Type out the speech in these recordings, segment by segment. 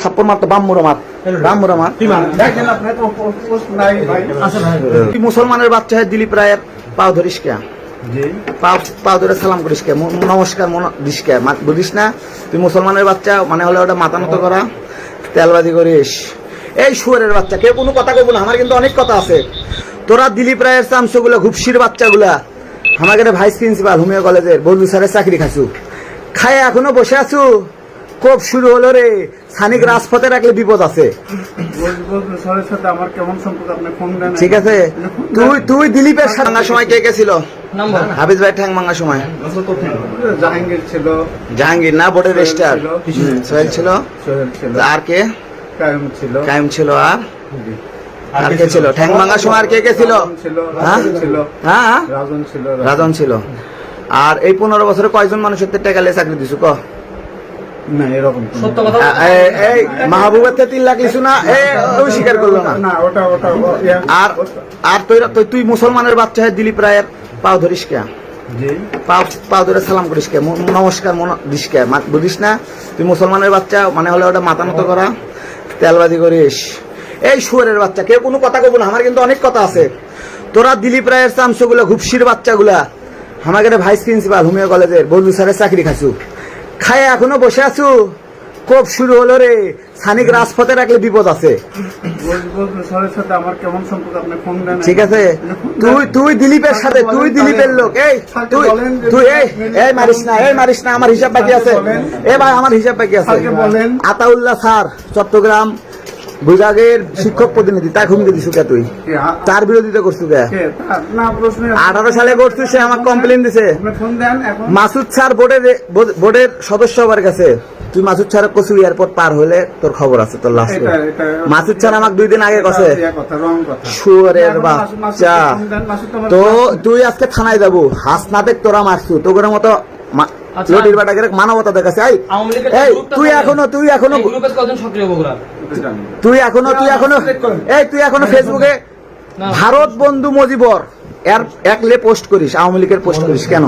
থাপ্পড় মারতো বাম্মুরা মার। মার নাই ভাই তুই মুসলমানের বাচ্চা হয়ে দিলীপ রায়ের পাও ধরিস কে? পাও পাও ধরে সালাম করিস কে? নমস্কার দিস কে? বুঝিস না? তুই মুসলমানের বাচ্চা মানে হলে ওটা মাথা নত করা। তেলবাজি করিস। এই শুয়ারের বাচ্চা কেউ কোনো কথা কইব না আমার কিন্তু অনেক কথা আছে। তোরা দিলীপ রায়ের চামচগুলো ঘুপসির বাচ্চাগুলা। আমাকে ভাইস প্রিন্সিপাল হোমিও কলেজের বন্ধু স্যারের চাকরি খাসু খায় এখনও বসে আছো? কোপ শুরু হলো রে। সানিক রাজপথে রাখলে বিপদ আছে? সাথে আমার কেমন সম্পর্ক আপনি ফোন দেন ঠিক আছে। তুই তুই দিলীপের সাথে ভাঙার সময় কে কে ছিল? হাফিজ ভাই ঠ্যাং ভাঙার সময়। জাহাঙ্গীর ছিল। জাহাঙ্গীর না বোর্ডের সোহেল ছিল। আর কে? কায়ুম ছিল। কায়েম ছিল আর? আর কে ছিল? ঠ্যাং ভাঙার সময় আর কে কে ছিল? রাজন ছিল হ্যাঁ? রাজন ছিল। হ্যাঁ? হ্যাঁ? রাজন। ছিল। আর এই পনেরো বছরে কয়জন মানুষের টাকা লিয়ে চাকরি দিছু ক? না এরকম সত্য কথা এই- এই মাহবুবের থেকে তিন লাখ লিছু না ওই স্বীকার করল না। না ওটা ওটা আর আর তুই তুই- তুই মুসলমানের বাচ্চা হয়ে দিলীপ রায়ের পাও ধরিস কে? পাও ধরে সালাম করিস কে? নমস্কার দিস কে? বুঝিস না? তুই মুসলমানের বাচ্চা মানে হলে ওটা মাথা নত করা তেলবাজি করিস। এই শুয়ারের বাচ্চা কেউ কোনো কথা কইব না আমার কিন্তু অনেক কথা আছে। তোরা দিলীপ রায়ের চামচগুলো ঘুপসির বাচ্চাগুলা আমাকে ভাইস প্রিন্সিপাল হোমিও কলেজের বন্ধু স্যারের চাকরি খাসু খায় এখনও বসে আছো? কোপ শুরু হলো রে। স্থানিক রাজপথে রাখলে বিপদ আছে। ঠিক আছে। তুই তুই দিলীপের সাথে তুই দিলীপের লোক। এই তুই তুই এই এই মারিস না এই মারিস না আমার হিসাব বাকি আছে। এ ভাই আমার হিসাব বাকি আছে। আতাউল্লাহ স্যার চট্টগ্রাম বিভাগের শিক্ষক প্রতিনিধি তাই হুমকি দিছু কে তুই? তার বিরোধিতা করছু কে? আঠারো সালে করছু সে আমার কমপ্লেন দিছে। মাসুদ স্যার বোর্ডের বোর্ডের সদস্য হবার কাছে তুই মাসুদ স্যার কচু এয়ারপোর্ট পার হলে তোর খবর আছে তোর লাস্ট মাসুদ স্যার আমাকে দুই দিন আগে কছে কথা রং কথা শুয়ারের এখন মাসুদ- বাচ্চা তো তুই আজকে থানায় যাব হাসনাতে তোরা মারছু তোর মতো। লটির বাটাকে মানবতা দেখাচ্ছে। এই এই তুই এখনও তুই এখনও তুই এখনও তুই এখনও এই তুই এখনও ফেসবুকে ভারত বন্ধু মজিবর এর একলে পোস্ট করিস আওয়ামী লীগের পোস্ট করিস কেন?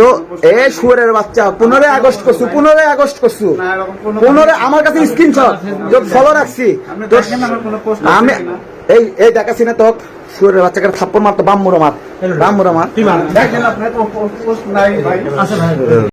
তো এ সুরের বাচ্চা পনেরোই আগস্ট করছু পনেরোই আগস্ট করছু। পনেরো আমার কাছে স্ক্রিনশট ফলো রাখছি। আমি এই এই দেখাচ্ছি না সুরের বাচ্চাকে থাপ্পড় মারতো বাম্মুরা মার বাম্মুরা মার।